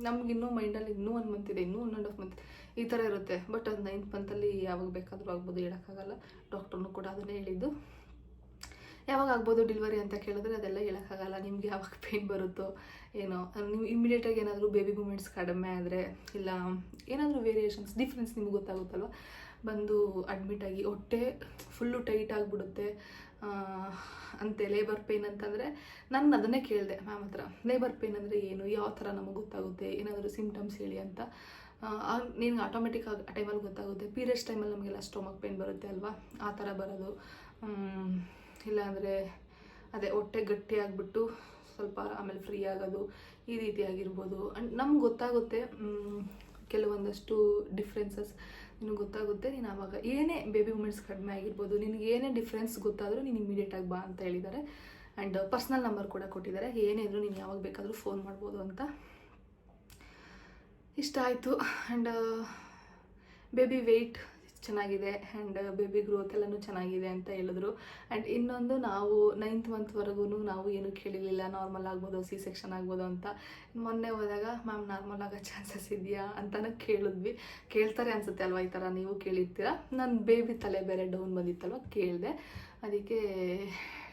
ನಮಗಿನ್ನೂ ಮೈಂಡಲ್ಲಿ ಇನ್ನೂ ಒಂದು ಮಂತ್ ಇದೆ, ಇನ್ನೂ ಒನ್ ಆ್ಯಂಡ್ ಆಫ್ ಮಂತ್ ಈ ಥರ ಇರುತ್ತೆ. ಬಟ್ ಅದು ನೈನ್ತ್ ಮಂತಲ್ಲಿ ಯಾವಾಗ ಬೇಕಾದರೂ ಆಗ್ಬೋದು, ಹೇಳೋಕ್ಕಾಗಲ್ಲ. ಡಾಕ್ಟ್ರನ್ನು ಕೂಡ ಅದನ್ನೇ ಹೇಳಿದ್ದು. ಯಾವಾಗ ಆಗ್ಬೋದು ಡೆಲಿವರಿ ಅಂತ ಕೇಳಿದ್ರೆ ಅದೆಲ್ಲ ಹೇಳೋಕ್ಕಾಗಲ್ಲ. ನಿಮಗೆ ಯಾವಾಗ ಪೇಯ್ನ್ ಬರುತ್ತೋ ಏನೋ. ನೀವು ಇಮ್ಮಿಡಿಯೇಟಾಗಿ ಏನಾದರೂ ಬೇಬಿ ಮೂಮೆಂಟ್ಸ್ ಕಡಿಮೆ ಆದರೆ ಇಲ್ಲ, ಏನಾದರೂ ವೇರಿಯೇಷನ್ಸ್ ಡಿಫ್ರೆನ್ಸ್ ನಿಮ್ಗೆ ಗೊತ್ತಾಗುತ್ತಲ್ವ? ಬಂದು ಅಡ್ಮಿಟ್ ಆಗಿ ಹೊಟ್ಟೆ ಫುಲ್ಲು ಟೈಟ್ ಆಗಿಬಿಡುತ್ತೆ. ಅಂತೆ ಲೇಬರ್ ಪೇಯ್ನ್ ಅಂತಂದರೆ ನಾನು ಅದನ್ನೇ ಕೇಳಿದೆ ಮ್ಯಾಮ್ ಹತ್ರ. ಲೇಬರ್ ಪೇಯ್ನ್ ಅಂದರೆ ಏನು? ಯಾವ ಥರ ನಮಗೆ ಗೊತ್ತಾಗುತ್ತೆ? ಏನಾದರೂ ಸಿಮ್ಟಮ್ಸ್ ಹೇಳಿ ಅಂತ. ನಿನ್ಗೆ ಆಟೋಮೆಟಿಕ್ ಆಗಿ, ಆ ಟೈಮಲ್ಲಿ ಗೊತ್ತಾಗುತ್ತೆ. ಪೀರಿಯಡ್ಸ್ ಟೈಮಲ್ಲಿ ನಮಗೆಲ್ಲ ಸ್ಟೊಮಕ್ ಪೇಯ್ನ್ ಬರುತ್ತೆ ಅಲ್ವಾ? ಆ ಥರ ಬರೋದು. ಇಲ್ಲಾಂದರೆ ಅದೇ ಹೊಟ್ಟೆ ಗಟ್ಟಿ ಆಗಿಬಿಟ್ಟು ಸ್ವಲ್ಪ ಆಮೇಲೆ ಫ್ರೀ ಆಗೋದು ಈ ರೀತಿ ಆಗಿರ್ಬೋದು. ಆ್ಯಂಡ್ ನಮ್ಗೆ ಗೊತ್ತಾಗುತ್ತೆ ಕೆಲವೊಂದಷ್ಟು ಡಿಫ್ರೆನ್ಸಸ್ ನಿನಗೆ ಗೊತ್ತಾಗುತ್ತೆ. ನೀನು ಆವಾಗ ಏನೇ ಬೇಬಿ ಮೂಮೆಂಟ್ಸ್ ಕಡಿಮೆ ಆಗಿರ್ಬೋದು, ನಿನಗೆ ಏನೇ ಡಿಫ್ರೆನ್ಸ್ ಗೊತ್ತಾದರೂ ನೀನು ಇಮಿಡಿಯೇಟಾಗಿ ಬಾ ಅಂತ ಹೇಳಿದ್ದಾರೆ ಆ್ಯಂಡ್ ಪರ್ಸ್ನಲ್ ನಂಬರ್ ಕೂಡ ಕೊಟ್ಟಿದ್ದಾರೆ ಏನೇ ಇದ್ರೂ ನೀನು ಯಾವಾಗ ಬೇಕಾದರೂ ಫೋನ್ ಮಾಡ್ಬೋದು ಅಂತ. ಇಷ್ಟ ಆಯಿತು. ಆ್ಯಂಡ್ ಬೇಬಿ ವೆಯ್ಟ್ ಚೆನ್ನಾಗಿದೆ ಆ್ಯಂಡ್ ಬೇಬಿ ಗ್ರೋತ್ ಎಲ್ಲನೂ ಚೆನ್ನಾಗಿದೆ ಅಂತ ಹೇಳಿದ್ರು. ಆ್ಯಂಡ್ ಇನ್ನೊಂದು ನಾವು ನೈನ್ತ್ ಮಂತ್ವರೆಗೂ ನಾವು ಏನು ಕೇಳಿರಲಿಲ್ಲ ನಾರ್ಮಲ್ ಆಗ್ಬೋದು ಸಿ ಸೆಕ್ಷನ್ ಆಗ್ಬೋದು ಅಂತ. ಮೊನ್ನೆ ಹೋದಾಗ ಮ್ಯಾಮ್ ನಾರ್ಮಲ್ ಆಗೋ ಚಾನ್ಸಸ್ ಇದೆಯಾ? ಅಂತಲೂ ಕೇಳಿದ್ವಿ. ಕೇಳ್ತಾರೆ ಅನಿಸುತ್ತೆ ಅಲ್ವಾ ಈ ಥರ ನೀವು ಕೇಳಿರ್ತೀರ? ನನ್ನ ಬೇಬಿ ತಲೆ ಬೇರೆ ಡೌನ್ ಬಂದಿತ್ತಲ್ವ? ಕೇಳಿದೆ. ಅದಕ್ಕೆ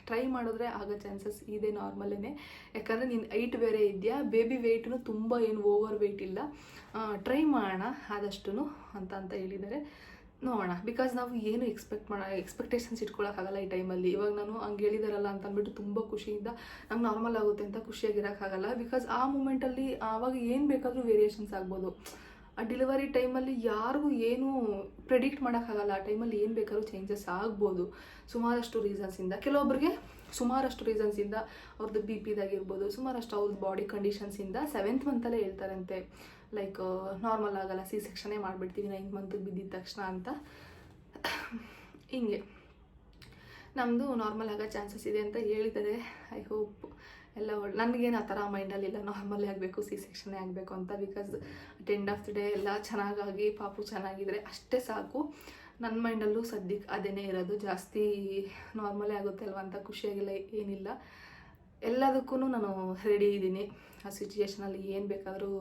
ಟ್ರೈ ಮಾಡಿದ್ರೆ ಆಗೋ ಚಾನ್ಸಸ್ ಇದೆ ನಾರ್ಮಲೇ ಯಾಕಂದರೆ ನೀನು ಐಟ್ ಬೇರೆ ಇದೆಯಾ? ಬೇಬಿ ವೆಯ್ಟ್ನು ತುಂಬ ಏನು ಓವರ್ ವೆಯ್ಟ್ ಇಲ್ಲ ಟ್ರೈ ಮಾಡೋಣ ಆದಷ್ಟು ಅಂತ ಅಂತ ಹೇಳಿದ್ದಾರೆ. ನೋಡೋಣ. ಬಿಕಾಸ್ ನಾವು ಏನು ಎಕ್ಸ್ಪೆಕ್ಟ್ ಮಾಡೋ ಎಕ್ಸ್ಪೆಕ್ಟೇಷನ್ಸ್ ಇಟ್ಕೊಳಕ್ಕಾಗಲ್ಲ ಈ ಟೈಮಲ್ಲಿ ಇವಾಗ ನಾನು ಹಂಗೆ ಹೇಳಿದಾರಲ್ಲ ಅಂತ ಅಂದ್ಬಿಟ್ಟು ತುಂಬ ಖುಷಿಯಿಂದ ನಂಗೆ ನಾರ್ಮಲ್ ಆಗುತ್ತೆ ಅಂತ ಖುಷಿಯಾಗಿರೋಕ್ಕಾಗಲ್ಲ. ಬಿಕಾಸ್ ಆ ಮೂಮೆಂಟಲ್ಲಿ ಆವಾಗ ಏನು ಬೇಕಾದರೂ ವೇರಿಯೇಷನ್ಸ್ ಆಗ್ಬೋದು. ಆ ಡೆಲಿವರಿ ಟೈಮಲ್ಲಿ ಯಾರಿಗೂ ಏನು ಪ್ರೆಡಿಕ್ಟ್ ಮಾಡೋಕ್ಕಾಗಲ್ಲ. ಆ ಟೈಮಲ್ಲಿ ಏನು ಬೇಕಾದ್ರೂ ಚೇಂಜಸ್ ಆಗ್ಬೋದು. ಸುಮಾರಷ್ಟು ರೀಸನ್ಸಿಂದ ಕೆಲವೊಬ್ಬರಿಗೆ ಸುಮಾರಷ್ಟು ರೀಸನ್ಸಿಂದ ಅವ್ರದ್ದು ಬಿ ಪಿದಾಗಿರ್ಬೋದು ಸುಮಾರಷ್ಟು ಅವ್ರದ್ದು ಬಾಡಿ ಕಂಡೀಷನ್ಸಿಂದ ಸೆವೆಂತ್ ಮಂತಲ್ಲೇ ಹೇಳ್ತಾರಂತೆ. ಲೈಕ್ ನಾರ್ಮಲ್ ಆಗಲ್ಲ ಸಿ ಸೆಕ್ಷನೇ ಮಾಡಿಬಿಡ್ತೀವಿ ನೈನ್ತ್ ಮಂತಿಗೆ ಬಿದ್ದಿದ್ದ ತಕ್ಷಣ ಅಂತ. ಹಿಂಗೆ. ನಮ್ಮದು ನಾರ್ಮಲ್ ಆಗೋ ಚಾನ್ಸಸ್ ಇದೆ ಅಂತ ಹೇಳಿದ್ದಾರೆ. ಐ ಹೋಪ್ ಎಲ್ಲ ಒಳ್ಳೆ, ನನಗೇನು ಆ ಥರ ಮೈಂಡಲ್ಲಿಲ್ಲ ನಾರ್ಮಲ್ಲೇ ಆಗಬೇಕು ಸಿ ಸೆಕ್ಷನ್ನೇ ಆಗಬೇಕು ಅಂತ. Because at end of the day ಎಲ್ಲ ಚೆನ್ನಾಗಾಗಿ, ಪಾಪು ಚೆನ್ನಾಗಿದ್ರೆ ಅಷ್ಟೇ ಸಾಕು. ನನ್ನ ಮೈಂಡಲ್ಲೂ ಸದ್ಯಕ್ಕೆ ಅದೇನೇ ಇರೋದು. ಜಾಸ್ತಿ ನಾರ್ಮಲೇ ಆಗುತ್ತೆ ಅಲ್ವ ಅಂತ ಖುಷಿಯಾಗಿಲ್ಲ, ಏನಿಲ್ಲ. ಎಲ್ಲದಕ್ಕೂ ನಾನು ರೆಡಿ ಇದ್ದೀನಿ. ಆ ಸಿಚುಯೇಷನಲ್ಲಿ ಏನು ಬೇಕಾದರೂ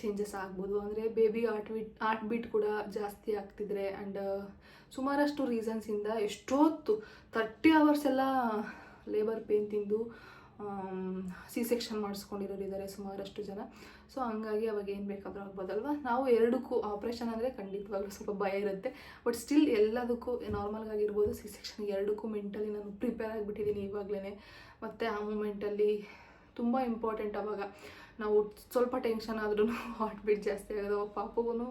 ಚೇಂಜಸ್ ಆಗ್ಬೋದು. ಅಂದರೆ baby heart beat heart beat ಕೂಡ ಜಾಸ್ತಿ ಆಗ್ತಿದ್ರೆ ಆ್ಯಂಡ್ ಸುಮಾರಷ್ಟು ರೀಸನ್ಸಿಂದ ಎಷ್ಟೊತ್ತು ತರ್ಟಿ ಅವರ್ಸ್ ಎಲ್ಲ ಲೇಬರ್ ಪೇನ್ ತಿಂದು ಸಿ ಸೆಕ್ಷನ್ ಮಾಡಿಸ್ಕೊಂಡಿರೋರು ಇದ್ದಾರೆ ಸುಮಾರಷ್ಟು ಜನ. ಸೊ ಹಂಗಾಗಿ ಅವಾಗ ಏನು ಬೇಕಾದರೂ ಆಗ್ಬೋದಲ್ವಾ ನಾವು ಎರಡಕ್ಕೂ ಆಪ್ರೇಷನ್ ಅಂದರೆ ಖಂಡಿತವಾಗ್ಲೂ ಸ್ವಲ್ಪ ಭಯ ಇರುತ್ತೆ. ಬಟ್ ಸ್ಟಿಲ್ ಎಲ್ಲದಕ್ಕೂ ನಾರ್ಮಲ್ ಆಗಿರ್ಬೋದು. ಸಿ ಸೆಕ್ಷನ್ ಎರಡಕ್ಕೂ ಮೆಂಟಲಿ ನಾನು ಪ್ರಿಪೇರ್ ಆಗಿಬಿಟ್ಟಿದ್ದೀನಿ ಇವಾಗಲೇ ಮತ್ತು ಆ ಮೂಮೆಂಟಲ್ಲಿ ತುಂಬ ಇಂಪಾರ್ಟೆಂಟ್ ಅವಾಗ ನಾವು ಸ್ವಲ್ಪ ಟೆನ್ಷನ್ ಆದ್ರೂ <laughs> ಹಾರ್ಟ್ ಬೀಟ್ ಜಾಸ್ತಿ ಆಗೋದು ಪಾಪಗೂ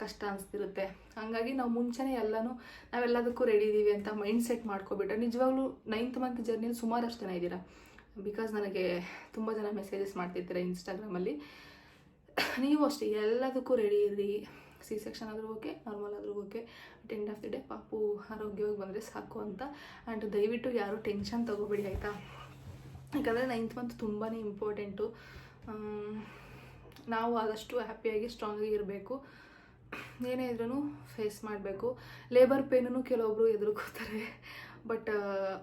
ಕಷ್ಟ ಅನಿಸ್ತಿರುತ್ತೆ. ಹಾಗಾಗಿ ನಾವು ಮುಂಚೆನೇ ಎಲ್ಲನೂ ನಾವೆಲ್ಲದಕ್ಕೂ ರೆಡಿ ಇದ್ದೀವಿ ಅಂತ ಮೈಂಡ್ ಸೆಟ್ ಮಾಡ್ಕೊಬಿಟ್ರೆ ನಿಜವಾಗ್ಲೂ ನೈನ್ತ್ ಮಂತ್ ಜರ್ನಿಲಿ ಸುಮಾರಷ್ಟು ಜನ ಇದ್ದೀರಾ? ಬಿಕಾಸ್ ನನಗೆ ತುಂಬ ಜನ ಮೆಸೇಜಸ್ ಮಾಡ್ತಿರ್ತೀರ ಇನ್ಸ್ಟಾಗ್ರಾಮಲ್ಲಿ ನೀವು ಅಷ್ಟೇ, ಎಲ್ಲದಕ್ಕೂ ರೆಡಿ ಇರಿ. ಸಿ ಸೆಕ್ಷನ್ ಆದರೂ ಓಕೆ ನಾರ್ಮಲ್ ಆದರೂ okay at end of the day ಪಾಪು ಆರೋಗ್ಯವಾಗಿ ಬಂದರೆ ಸಾಕು ಅಂತ. ಆ್ಯಂಡ್ ದಯವಿಟ್ಟು ಯಾರೂ ಟೆನ್ಷನ್ ತೊಗೋಬೇಡಿ, ಆಯಿತಾ? ಯಾಕಂದರೆ ನೈನ್ತ್ ಮಂತ್ ತುಂಬಾ ಇಂಪಾರ್ಟೆಂಟು ನಾವು ಆದಷ್ಟು ಹ್ಯಾಪಿಯಾಗಿ ಸ್ಟ್ರಾಂಗಾಗಿ ಇರಬೇಕು. ಏನೇ ಇದ್ರೂ ಫೇಸ್ ಮಾಡಬೇಕು. ಲೇಬರ್ ಪೇನೂ ಕೆಲವೊಬ್ಬರು ಎದುರ್ಕೋತಾರೆ. ಬಟ್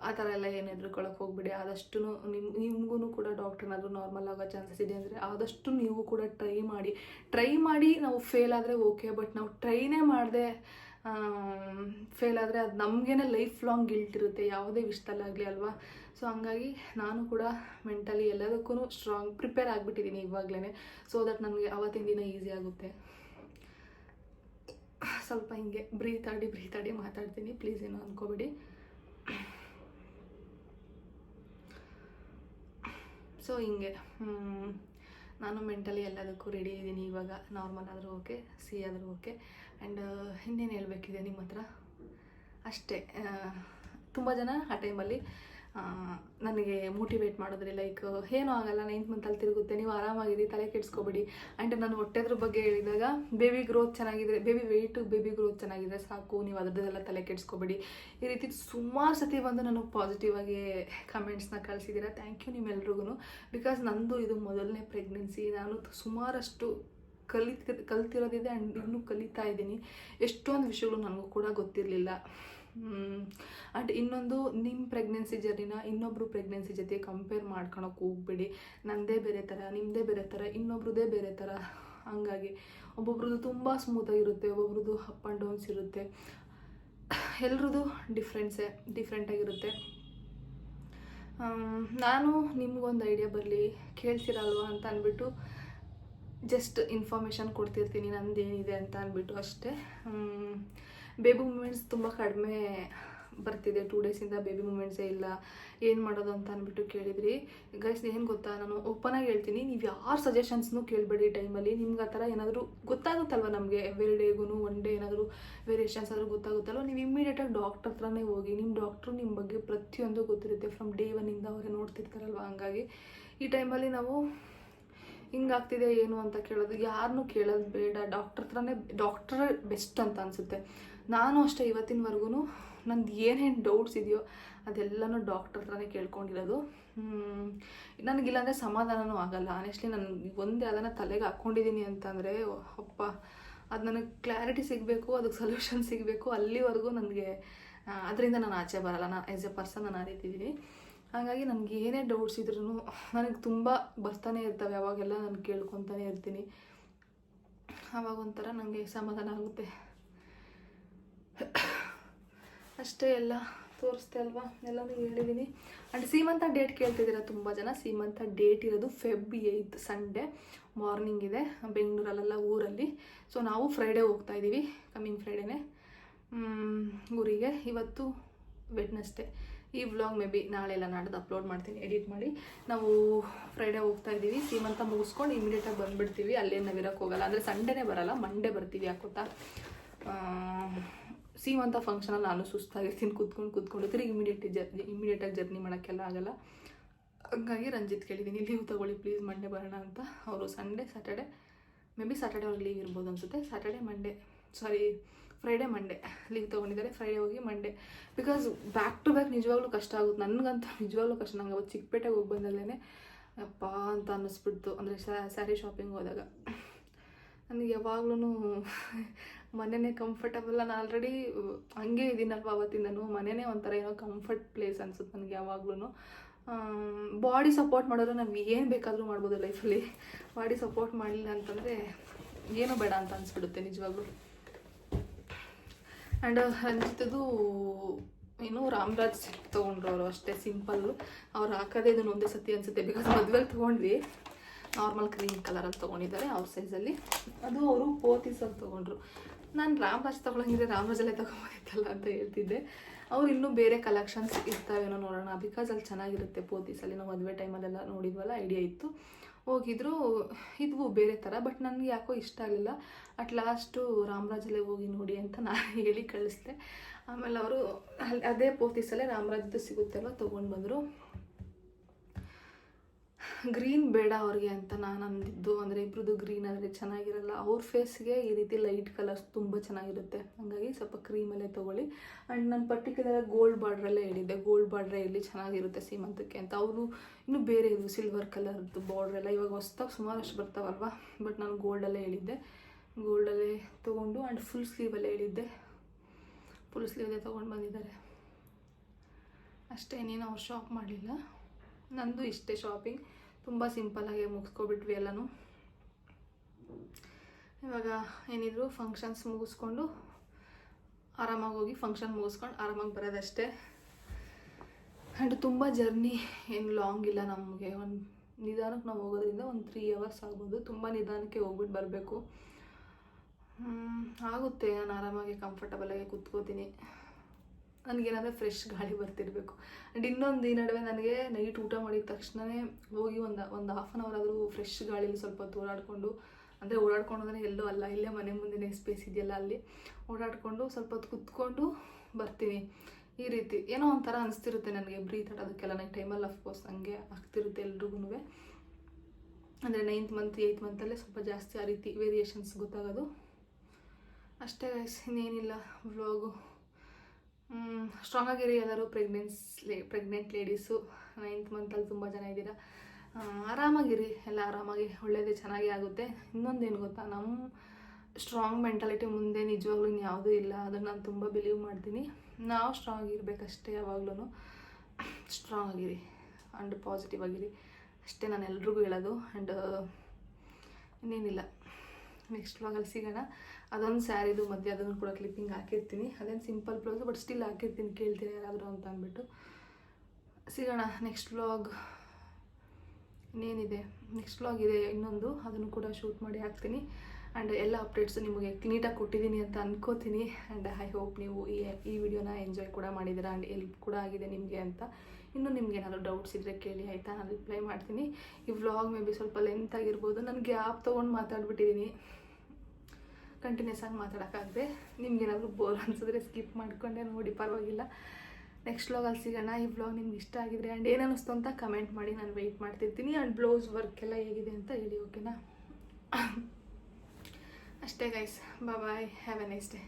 ಆ ಥರ ಎಲ್ಲ ಏನು ಎದುರ್ಕೊಳಕ್ಕೆ ಹೋಗ್ಬಿಡಿ. ಆದಷ್ಟು ನಿಮ್ಮ ನಿಮಗೂ ಕೂಡ ಡಾಕ್ಟ್ರನ್ನಾದರೂ ನಾರ್ಮಲ್ ಆಗೋ ಚಾನ್ಸಸ್ ಇದೆ ಅಂದರೆ ಆದಷ್ಟು ನೀವು ಕೂಡ ಟ್ರೈ ಮಾಡಿ. ಟ್ರೈ ಮಾಡಿ ನಾವು ಫೇಲ್ ಆದರೆ ಓಕೆ ಬಟ್ ನಾವು ಟ್ರೈನೇ ಮಾಡದೆ ಫೇಲ್ ಆದರೆ ಅದು ನಮಗೇನೆ ಲೈಫ್ ಲಾಂಗ್ ಗಿಲ್ಟ್ ಇರುತ್ತೆ, ಯಾವುದೇ ವಿಷಯದಲ್ಲಾಗಲಿ ಅಲ್ವಾ? ಸೊ ಹಂಗಾಗಿ ನಾನು ಕೂಡ ಮೆಂಟಲಿ ಎಲ್ಲದಕ್ಕೂ ಸ್ಟ್ರಾಂಗ್ ಪ್ರಿಪೇರ್ ಆಗಿಬಿಟ್ಟಿದ್ದೀನಿ ಇವಾಗಲೇ ಸೊ ದಟ್ ನನಗೆ ಅವತ್ತಿನ ದಿನ ಈಸಿ ಆಗುತ್ತೆ. ಸ್ವಲ್ಪ ಹಿಂಗೆ ಬ್ರೀತ್ ಆಡಿ ಬ್ರೀತ್ ಆಡಿ ಮಾತಾಡ್ತೀನಿ ಪ್ಲೀಸ್ ಏನೋ ಅಂದ್ಕೋಬೇಡಿ ಸೊ ಹಿಂಗೆ ನಾನು ಮೆಂಟಲಿ ಎಲ್ಲದಕ್ಕೂ ರೆಡಿ ಇದ್ದೀನಿ ಇವಾಗ ನಾರ್ಮಲ್ ಆದರೂ ಓಕೆ ಸಿ ಆದರೂ ಓಕೆ ಆ್ಯಂಡ್ ಇನ್ನೇನು ಹೇಳಬೇಕಿದೆ ನಿಮ್ಮ ಹತ್ರ? ಅಷ್ಟೇ ತುಂಬ ಜನ ಆ ಟೈಮಲ್ಲಿ ನನಗೆ ಮೋಟಿವೇಟ್ ಮಾಡಿದ್ರಿ ಲೈಕ್ ಏನೂ ಆಗಲ್ಲ ನೈನ್ತ್ ಮಂತಲ್ಲಿ ತಿರುಗುತ್ತೆ, ನೀವು ಆರಾಮಾಗಿರಿ, ತಲೆ ಕೆಡಿಸ್ಕೋಬೇಡಿ. ಆ್ಯಂಡ್ ನಾನು ಹೊಟ್ಟೆದ್ರ ಬಗ್ಗೆ ಹೇಳಿದಾಗ ಬೇಬಿ ಗ್ರೋತ್ ಚೆನ್ನಾಗಿದ್ರೆ ಬೇಬಿ ವೆಯ್ಟು ಬೇಬಿ ಗ್ರೋತ್ ಚೆನ್ನಾಗಿದ್ರೆ ಸಾಕು, ನೀವು ಅದರದ್ದೆಲ್ಲ ತಲೆ ಕೆಡಿಸ್ಕೊಬೇಡಿ. ಈ ರೀತಿ ಸುಮಾರು ಸತಿ ಬಂದು ನನಗೆ ಪಾಸಿಟಿವ್ ಆಗಿ ಕಮೆಂಟ್ಸ್ನ ಕಳಿಸಿದ್ದೀರಾ ಥ್ಯಾಂಕ್ ಯು ನಿಮ್ಮೆಲ್ರಿಗೂ ಬಿಕಾಸ್ ನಂದು ಇದು ಮೊದಲನೇ ಪ್ರೆಗ್ನೆನ್ಸಿ ನಾನು ಸುಮಾರಷ್ಟು ಕಲಿತ ಕಲ್ತಿರೋದಿದೆ ಆ್ಯಂಡ್ ಇನ್ನೂ ಕಲಿತಾ ಇದ್ದೀನಿ. ಎಷ್ಟೊಂದು ವಿಷಯಗಳು ನನಗೂ ಕೂಡ ಗೊತ್ತಿರಲಿಲ್ಲ. ಆ್ಯಂಡ್ ಇನ್ನೊಂದು ನಿಮ್ಮ ಪ್ರೆಗ್ನೆನ್ಸಿ ಜರ್ನಿನ ಇನ್ನೊಬ್ರು ಪ್ರೆಗ್ನೆನ್ಸಿ ಜೊತೆ ಕಂಪೇರ್ ಮಾಡ್ಕೊಳಕ್ಕೆ ಹೋಗ್ಬೇಡಿ. ನನ್ನದೇ ಬೇರೆ ಥರ ನಿಮ್ಮದೇ ಬೇರೆ ಥರ ಇನ್ನೊಬ್ರದ್ದೇ ಬೇರೆ ಥರ ಹಂಗಾಗಿ ಒಬ್ಬೊಬ್ರದ್ದು ತುಂಬ ಸ್ಮೂತಾಗಿರುತ್ತೆ ಒಬ್ಬೊಬ್ರದ್ದು ಅಪ್ ಆ್ಯಂಡ್ ಡೌನ್ಸ್ ಇರುತ್ತೆ. ಎಲ್ರದ್ದು ಡಿಫ್ರೆನ್ಸೇ ಡಿಫ್ರೆಂಟಾಗಿರುತ್ತೆ ನಾನು ನಿಮಗೊಂದು ಐಡಿಯಾ ಬರಲಿ, ಕೇಳ್ತಿರಲ್ವಾ ಅಂತ ಅಂದ್ಬಿಟ್ಟು ಜಸ್ಟ್ ಇನ್ಫಾರ್ಮೇಷನ್ ಕೊಡ್ತಿರ್ತೀನಿ ನಂದು ಏನಿದೆ ಅಂತ ಅಂದ್ಬಿಟ್ಟು ಅಷ್ಟೇ. ಬೇಬಿ ಮೂಮೆಂಟ್ಸ್ ತುಂಬ ಕಡಿಮೆ ಬರ್ತಿದೆ. ಟೂ ಡೇಸಿಂದ ಬೇಬಿ ಮೂಮೆಂಟ್ಸೇ ಇಲ್ಲ. ಏನು ಮಾಡೋದು ಅಂತ ಅಂದ್ಬಿಟ್ಟು ಕೇಳಿದ್ರಿ. ಗೈಸ್ ಏನು ಗೊತ್ತಾ? ನಾನು ಓಪನಾಗಿ ಹೇಳ್ತೀನಿ. ನೀವು ಯಾರು ಸಜೆಷನ್ಸ್ನೂ ಕೇಳಬೇಡಿ ಟೈಮಲ್ಲಿ ನಿಮ್ಗೆ ಆ ಥರ ಏನಾದರೂ ಗೊತ್ತಾಗುತ್ತಲ್ವ ನಮಗೆ? ಎವ್ರಿ ಡೇಗೂ ಒನ್ ಡೇ ಏನಾದರೂ ವೇರಿಯೇಷನ್ಸ್ ಆದರೂ ಗೊತ್ತಾಗುತ್ತಲ್ವ? ನೀವು ಇಮ್ಮಿಡಿಯೇಟಾಗಿ ಡಾಕ್ಟರ್ ಹತ್ರನೇ ಹೋಗಿ ನಿಮ್ಮ ಡಾಕ್ಟ್ರು ನಿಮ್ಮ ಬಗ್ಗೆ ಪ್ರತಿಯೊಂದು ಗೊತ್ತಿರುತ್ತೆ. ಫ್ರಮ್ ಡೇ ಒನ್ನಿಂದ ಅವರೇ ನೋಡ್ತಿರ್ತಾರಲ್ವ? ಹಂಗಾಗಿ ಈ ಟೈಮಲ್ಲಿ ನಾವು ಹಿಂಗಾಗ್ತಿದೆ ಏನು ಅಂತ ಕೇಳೋದು? ಯಾರನ್ನು ಕೇಳೋದು ಬೇಡ. ಡಾಕ್ಟರ್ ಹತ್ರನೇ ಡಾಕ್ಟ್ರ್ ಬೆಸ್ಟ್ ಅಂತ ಅನಿಸುತ್ತೆ. ನಾನು ಅಷ್ಟೇ ಇವತ್ತಿನವರೆಗೂ ನಂದು ಏನೇನು ಡೌಟ್ಸ್ ಇದೆಯೋ ಅದೆಲ್ಲನೂ ಡಾಕ್ಟ್ರ್ ಹತ್ರನೇ ಕೇಳ್ಕೊಂಡಿರೋದು. ನನಗಿಲ್ಲಾಂದರೆ ಸಮಾಧಾನವೂ ಆಗಲ್ಲ. ಆನೆಸ್ಟ್ಲಿ ನಾನು ಒಂದೇ ಅದನ್ನು ತಲೆಗೆ ಹಾಕ್ಕೊಂಡಿದ್ದೀನಿ ಅಂತಂದರೆ, ಅಪ್ಪ, ಅದು ನನಗೆ ಕ್ಲಾರಿಟಿ ಸಿಗಬೇಕು ಅದಕ್ಕೆ ಸೊಲ್ಯೂಷನ್ ಸಿಗಬೇಕು ಅಲ್ಲಿವರೆಗೂ ನನಗೆ ಅದರಿಂದ ನಾನು ಆಚೆ ಬರಲ್ಲ. ನಾನು ಆ್ಯಸ್ ಎ ಪರ್ಸನ್ ನಾನು ಆ ಹಾಗಾಗಿ ನನಗೆ ಏನೇ ಡೌಟ್ಸ್ ಇದ್ರೂ ನನಗೆ ತುಂಬ ಬರ್ತಾನೆ ಇರ್ತವೆ, ಅವಾಗೆಲ್ಲ ನಾನು ಕೇಳ್ಕೊತಾನೆ ಇರ್ತೀನಿ. ಆವಾಗ ಒಂಥರ ನನಗೆ ಸಮಾಧಾನ ಆಗುತ್ತೆ. ಅಷ್ಟೇ ಎಲ್ಲ ತೋರಿಸ್ತೆ ಅಲ್ವಾ? ಎಲ್ಲನೂ ಹೇಳಿದ್ದೀನಿ ಆ್ಯಂಡ್ ಸೀಮಂತ ಡೇಟ್ ಕೇಳ್ತಿದ್ದೀರಾ ತುಂಬ ಜನ? ಸೀಮಂತ ಡೇಟ್ ಇರೋದು ಫೆಬ್ ಏಯ್ತ್ ಸಂಡೇ ಮಾರ್ನಿಂಗ್ ಇದೆ, ಬೆಂಗಳೂರಲ್ಲೆಲ್ಲ ಊರಲ್ಲಿ. ಸೊ ನಾವು ಫ್ರೈಡೇ ಹೋಗ್ತಾ ಇದ್ದೀವಿ ಕಮ್ಮಿಂಗ್ ಫ್ರೈಡೇನೆ ಊರಿಗೆ. ಇವತ್ತು ವೆಡ್ನೆಸ್ಡೇ ಈ ವ್ಲಾಗ್ ಮೇ ಬಿ ನಾಳೆ ಎಲ್ಲ ನಾಡ್ದು ಅಪ್ಲೋಡ್ ಮಾಡ್ತೀನಿ ಎಡಿಟ್ ಮಾಡಿ. ನಾವು ಫ್ರೈಡೇ ಹೋಗ್ತಾ ಇದ್ದೀವಿ ಸೀಮಂತ ಮುಗಿಸ್ಕೊಂಡು ಇಮಿಡಿಯೇಟಾಗಿ ಬಂದುಬಿಡ್ತೀವಿ. ಅಲ್ಲೇ ನಾವು ಇರೋಕ್ಕೆ ಹೋಗಲ್ಲ. ಅಂದರೆ ಸಂಡೇನೇ ಬರಲ್ಲ ಮಂಡೇ ಬರ್ತೀವಿ ಯಾಕೊತ್ತಾ ಸೀಮಂತ ಫಂಕ್ಷನಲ್ಲಿ ನಾನು ಸುಸ್ತಾಗಿರ್ತೀನಿ, ಕೂತ್ಕೊಂಡು ಕೂತ್ಕೊಂಡು. ತಿರುಗಿ ಇಮಿಡಿಯೇಟ್ ಜರ್ನಿ ಇಮಿಡಿಯೇಟಾಗಿ ಜರ್ನಿ ಮಾಡೋಕ್ಕೆಲ್ಲ ಆಗಲ್ಲ. ಹಂಗಾಗಿ ರಂಜಿತ್ ಕೇಳಿದ್ದೀನಿ ಲೀವ್ ತೊಗೊಳ್ಳಿ ಪ್ಲೀಸ್ ಮಂಡೇ ಬರೋಣ ಅಂತ. ಅವರು Sunday Saturday may be Saturday ಅವ್ರಿಗೆ ಲೀವ್ ಇರ್ಬೋದು ಅನಿಸುತ್ತೆ. Saturday Monday sorry Friday Monday leave ತೊಗೊಂಡಿದ್ದಾರೆ. Friday ಹೋಗಿ Monday because back to back ನಿಜವಾಗ್ಲೂ ಕಷ್ಟ ಆಗುತ್ತೆ. ನನಗಂತ ನಿಜವಾಗ್ಲೂ ಕಷ್ಟ. ನಂಗೆ ಅವತ್ತು ಚಿಕ್ಕಪೇಟೆಗೆ ಹೋಗಿ ಬಂದಾಗಲೇ ಅಪ್ಪ ಅಂತ ಅನ್ನಿಸ್ಬಿಡ್ತು. ಅಂದರೆ ಸ್ಯಾರಿ ಶಾಪಿಂಗ್ ಹೋದಾಗ. ನನಗೆ ಯಾವಾಗ್ಲೂ ಮನೆಯೇ ಕಂಫರ್ಟಬಲ್ ನಾನು ಆಲ್ರೆಡಿ ಹಂಗೆ ಇದ್ದೀನಲ್ವ ಅವತ್ತಿಂದನೂ. ಮನೆಯೇ ಒಂಥರ ಏನೋ ಕಂಫರ್ಟ್ ಪ್ಲೇಸ್ ಅನ್ಸುತ್ತೆ ನನಗೆ ಯಾವಾಗ್ಲೂ ಬಾಡಿ ಸಪೋರ್ಟ್ ಮಾಡಿದ್ರೆ ನಾವು ಏನು ಬೇಕಾದರೂ ಮಾಡ್ಬೋದು ಲೈಫಲ್ಲಿ ಬಾಡಿ ಸಪೋರ್ಟ್ ಮಾಡಲಿಲ್ಲ ಅಂತಂದರೆ ಏನೂ ಬೇಡ ಅಂತ ಅನಿಸ್ಬಿಡುತ್ತೆ ನಿಜವಾಗ್ಲೂ. ಆ್ಯಂಡ್ ಅಂಥದ್ದು ಏನು ರಾಮರಾಜ್ ತೊಗೊಂಡ್ರು ಅವರು ಅಷ್ಟೇ ಸಿಂಪಲ್ಲು ಅವ್ರು ಹಾಕೋದೇ ಇದನ್ನು ಒಂದೇ ಸತಿ ಅನಿಸುತ್ತೆ ಬಿಕಾಸ್ ಮದುವೆಲಿ ತೊಗೊಂಡ್ವಿ. ನಾರ್ಮಲ್ ಕ್ರೀಮ್ ಕಲರಲ್ಲಿ ತೊಗೊಂಡಿದ್ದಾರೆ ಅವ್ರ ಸೈಜಲ್ಲಿ ಅದು ಅವರು ಪೋತೀಸಲ್ಲಿ ತೊಗೊಂಡ್ರು. ನಾನು ರಾಮರಾಜ್ ತೊಗೊಳಂಗಿದ್ರೆ ರಾಮರಾಜಲ್ಲೇ ತೊಗೊಂಬೋದಿತ್ತಲ್ಲ ಅಂತ ಹೇಳ್ತಿದ್ದೆ. ಅವ್ರು ಇನ್ನೂ ಬೇರೆ ಕಲೆಕ್ಷನ್ಸ್ ಇರ್ತಾವೇನೋ ನೋಡೋಣ. ಬಿಕಾಸ್ ಅಲ್ಲಿ ಚೆನ್ನಾಗಿರುತ್ತೆ ಪೋತೀಸಲ್ಲಿ ನಾವು ಮದುವೆ ಟೈಮಲ್ಲೆಲ್ಲ ನೋಡಿದ್ವಲ್ಲ ಐಡಿಯಾ ಇತ್ತು. ಹೋಗಿದ್ರು ಇದು ಬೇರೆ ಥರ ಬಟ್ ನನಗೆ ಯಾಕೋ ಇಷ್ಟ ಆಗಲಿಲ್ಲ. ಅಟ್ ಲಾಸ್ಟು ರಾಮರಾಜಲ್ಲೇ ಹೋಗಿ ನೋಡಿ ಅಂತ ನಾನು <laughs> ಹೇಳಿ ಕಳಿಸ್ದೆ. ಆಮೇಲೆ ಅವರು ಅಲ್ಲಿ ಅದೇ ಪೋತಿಸಲ್ಲೇ ರಾಮರಾಜದ್ದು ಸಿಗುತ್ತಲ್ವ, ತೊಗೊಂಡು ಬಂದರು. ಗ್ರೀನ್ ಬೇಡ ಅವ್ರಿಗೆ ಅಂತ ನಾನು ಅಂದಿದ್ದು. ಅಂದರೆ ಇಬ್ಬರದ್ದು ಗ್ರೀನ್ ಆದರೆ ಚೆನ್ನಾಗಿರಲ್ಲ. ಅವ್ರ ಫೇಸ್ಗೆ ಈ ರೀತಿ ಲೈಟ್ ಕಲರ್ಸ್ ತುಂಬ ಚೆನ್ನಾಗಿರುತ್ತೆ. ಹಾಗಾಗಿ ಸ್ವಲ್ಪ ಕ್ರೀಮಲ್ಲೇ ತೊಗೊಳ್ಳಿ. ಆ್ಯಂಡ್ ನಾನು ಪರ್ಟಿಕ್ಯುಲರ್ ಗೋಲ್ಡ್ ಬಾರ್ಡ್ರಲ್ಲೇ ಹೇಳಿದ್ದೆ. ಗೋಲ್ಡ್ ಬಾರ್ಡ್ರೇ ಇಲ್ಲಿ ಚೆನ್ನಾಗಿರುತ್ತೆ ಸೀಮಂತಕ್ಕೆ ಅಂತ. ಅವರು ಇನ್ನೂ ಬೇರೆ ಇದು ಸಿಲ್ವರ್ ಕಲರ್ದು ಬಾರ್ಡ್ರೆಲ್ಲ ಇವಾಗ ಹೊಸ್ದಾಗಿ ಸುಮಾರಷ್ಟು ಬರ್ತಾವಲ್ವ? ಬಟ್ ನಾನು ಗೋಲ್ಡಲ್ಲೇ ಹೇಳಿದ್ದೆ. ಗೋಲ್ಡಲ್ಲೇ ತೊಗೊಂಡು ಆ್ಯಂಡ್ ಫುಲ್ ಸ್ಲೀವಲ್ಲೇ ಹೇಳಿದ್ದೆ. ಫುಲ್ ಸ್ಲೀವಲ್ಲೇ ತೊಗೊಂಡು ಬಂದಿದ್ದಾರೆ. ಅಷ್ಟೇ ಇನ್ನೇನು ಅವ್ರು ಶಾಪ್ ಮಾಡಲಿಲ್ಲ? ನಂದು ಇಷ್ಟೇ ಶಾಪಿಂಗ್ ತುಂಬ ಸಿಂಪಲ್ಲಾಗಿ ಮುಗಿಸ್ಕೊಬಿಟ್ವಿ ಎಲ್ಲನೂ. ಇವಾಗ ಏನಿದ್ರು ಫಂಕ್ಷನ್ಸ್ ಮುಗಿಸ್ಕೊಂಡು ಆರಾಮಾಗಿ ಹೋಗಿ ಫಂಕ್ಷನ್ ಮುಗಿಸ್ಕೊಂಡು ಆರಾಮಾಗಿ ಬರೋದಷ್ಟೇ. ಆ್ಯಂಡ್ ತುಂಬ ಜರ್ನಿ ಏನು ಲಾಂಗ್ ಇಲ್ಲ ನಮಗೆ. ಒಂದು ನಿಧಾನಕ್ಕೆ ನಾವು ಹೋಗೋದ್ರಿಂದ ಒಂದು ತ್ರೀ ಅವರ್ಸ್ ಆಗ್ಬೋದು. ತುಂಬ ನಿಧಾನಕ್ಕೆ ಹೋಗ್ಬಿಟ್ಟು ಬರಬೇಕು. ಆಗುತ್ತೆ. ನಾನು ಆರಾಮಾಗಿ ಕಂಫರ್ಟಬಲಾಗಿ ಕೂತ್ಕೋತೀನಿ. ನನಗೇನಾದರೆ ಫ್ರೆಶ್ ಗಾಳಿ ಬರ್ತಿರಬೇಕು. ಆ್ಯಂಡ್ ಇನ್ನೊಂದು ಈ ನಡುವೆ ನನಗೆ ನೈಟ್ ಊಟ ಮಾಡಿದ ತಕ್ಷಣವೇ ಹೋಗಿ ಒಂದು ಒಂದು ಹಾಫ್ ಆನ್ ಅವರ್ ಆದರೂ ಫ್ರೆಶ್ ಗಾಳಿಲಿ ಸ್ವಲ್ಪ ಹೊತ್ತು ಓಡಾಡಿಕೊಂಡು, ಅಂದರೆ ಓಡಾಡ್ಕೊಂಡು ಅಂದರೆ ಎಲ್ಲೂ ಅಲ್ಲ, ಇಲ್ಲೇ ಮನೆ ಮುಂದಿನ ಸ್ಪೇಸ್ ಇದೆಯಲ್ಲ ಅಲ್ಲಿ, ಓಡಾಡಿಕೊಂಡು ಸ್ವಲ್ಪ ಹೊತ್ತು ಕುತ್ಕೊಂಡು ಬರ್ತೀನಿ. ಈ ರೀತಿ ಏನೋ ಒಂಥರ ಅನಿಸ್ತಿರುತ್ತೆ ನನಗೆ ಬ್ರೀತ್ ಆಡೋದಕ್ಕೆಲ್ಲ ನನಗೆ ಟೈಮಲ್ಲಿ ಅಫ್ಕೋರ್ಸ್ ಹಂಗೆ ಆಗ್ತಿರುತ್ತೆ ಎಲ್ರಿಗೂ ಅಂದರೆ ನೈನ್ತ್ ಮಂತ್ ಏಯ್ತ್ ಮಂತಲ್ಲೇ ಸ್ವಲ್ಪ ಜಾಸ್ತಿ ಆ ರೀತಿ ವೇರಿಯೇಷನ್ಸ್ ಗೊತ್ತಾಗೋದು. ಅಷ್ಟೇ ಇನ್ನೇನಿಲ್ಲ. ವ್ಲಾಗು ಸ್ಟ್ರಾಂಗ್ ಆಗಿರಿ ಎಲ್ಲರೂ. ಪ್ರೆಗ್ನೆನ್ಸ್ ಪ್ರೆಗ್ನೆಂಟ್ ಲೇಡೀಸು ನೈನ್ತ್ ಮಂತಲ್ಲಿ ತುಂಬ ಜನ ಇದ್ದೀರಾ. ಆರಾಮಾಗಿರಿ, ಎಲ್ಲ ಆರಾಮಾಗಿ, ಒಳ್ಳೇದೇ ಚೆನ್ನಾಗಿ ಆಗುತ್ತೆ. ಇನ್ನೊಂದೇನು ಗೊತ್ತಾ ನಮ್ಮ ಸ್ಟ್ರಾಂಗ್ ಮೆಂಟಾಲಿಟಿ ಮುಂದೆ ನಿಜವಾಗ್ಲೂ ಯಾವುದೂ ಇಲ್ಲ. ಅದನ್ನು ನಾನು ತುಂಬ ಬಿಲೀವ್ ಮಾಡ್ತೀನಿ. ನಾವು ಸ್ಟ್ರಾಂಗ್ ಇರಬೇಕಷ್ಟೇ ಯಾವಾಗ್ಲೂ ಸ್ಟ್ರಾಂಗ್ ಆಗಿರಿ ಆ್ಯಂಡ್ ಪಾಸಿಟಿವ್ ಆಗಿರಿ. ಅಷ್ಟೇ ನಾನು ಎಲ್ರಿಗೂ ಹೇಳೋದು. ಆ್ಯಂಡ್ ಇನ್ನೇನಿಲ್ಲ. ನೆಕ್ಸ್ಟ್ ವ್ಲಾಗಲ್ಲಿ ಸಿಗೋಣ. ಅದೊಂದು ಸ್ಯಾರಿದು ಮಧ್ಯೆ ಅದನ್ನು ಕೂಡ ಕ್ಲಿಪ್ಪಿಂಗ್ ಹಾಕಿರ್ತೀನಿ. ಅದೇನು ಸಿಂಪಲ್ ಬ್ಲೌಸು ಬಟ್ ಸ್ಟಿಲ್ ಹಾಕಿರ್ತೀನಿ. ಕೇಳ್ತೀನಿ ಯಾರಾದರೂ ಅಂತ ಅಂದ್ಬಿಟ್ಟು. ಸಿಗೋಣ ನೆಕ್ಸ್ಟ್ ವ್ಲಾಗ್ ಇನ್ನೇನಿದೆ? ನೆಕ್ಸ್ಟ್ ವ್ಲಾಗ್ ಇದೆ ಇನ್ನೊಂದು. ಅದನ್ನು ಕೂಡ ಶೂಟ್ ಮಾಡಿ ಹಾಕ್ತೀನಿ. ಆ್ಯಂಡ್ ಎಲ್ಲ ಅಪ್ಡೇಟ್ಸು ನಿಮಗೆ ನೀಟಾಗಿ ಕೊಟ್ಟಿದ್ದೀನಿ ಅಂತ ಅನ್ಕೋತೀನಿ. ಆ್ಯಂಡ್ ಐ ಹೋಪ್ ನೀವು ಈ ಈ ವಿಡಿಯೋನ ಎಂಜಾಯ್ ಕೂಡ ಮಾಡಿದ್ದೀರಾ ಆ್ಯಂಡ್ ಎಲ್ಪ್ ಕೂಡ ಆಗಿದೆ ನಿಮಗೆ ಅಂತ. ಇನ್ನೂ ನಿಮ್ಗೆ ಏನಾದರೂ ಡೌಟ್ಸ್ ಇದ್ದರೆ ಕೇಳಿ, ಆಯಿತಾ? ನಾನು ರಿಪ್ಲೈ ಮಾಡ್ತೀನಿ. ಈ ವ್ಲಾಗ್ ಮೇ ಬಿ ಸ್ವಲ್ಪ ಲೆಂತ್ ಆಗಿರ್ಬೋದು. ನನಗೆ ಗ್ಯಾಪ್ ತೊಗೊಂಡು ಮಾತಾಡ್ಬಿಟ್ಟಿದ್ದೀನಿ ಕಂಟಿನ್ಯೂಸ್ ಆಗಿ ಮಾತಾಡೋಕ್ಕಾಗದೆ ನಿಮ್ಗೇನಾದರೂ ಬೋರ್ ಅನ್ಸಿದ್ರೆ ಸ್ಕಿಪ್ ಮಾಡ್ಕೊಂಡೆ ನೋಡಿ, ಪರವಾಗಿಲ್ಲ. ನೆಕ್ಸ್ಟ್ ವ್ಲಾಗಲ್ಲಿ ಸಿಗೋಣ. ಈ ವ್ಲಾಗ್ ನಿಮ್ಗೆ ಇಷ್ಟ ಆಗಿದ್ರೆ ಆ್ಯಂಡ್ ಏನು ಅನ್ನಿಸ್ತು ಅಂತ ಕಮೆಂಟ್ ಮಾಡಿ, ನಾನು ವೆಯ್ಟ್ ಮಾಡ್ತಿರ್ತೀನಿ. ಆ್ಯಂಡ್ ಬ್ಲೌಸ್ ವರ್ಕ್ ಎಲ್ಲ ಹೇಗಿದೆ ಅಂತ ಹೇಳಿ ಓಕೆನಾ ಅಷ್ಟೇ guys bye have a nice day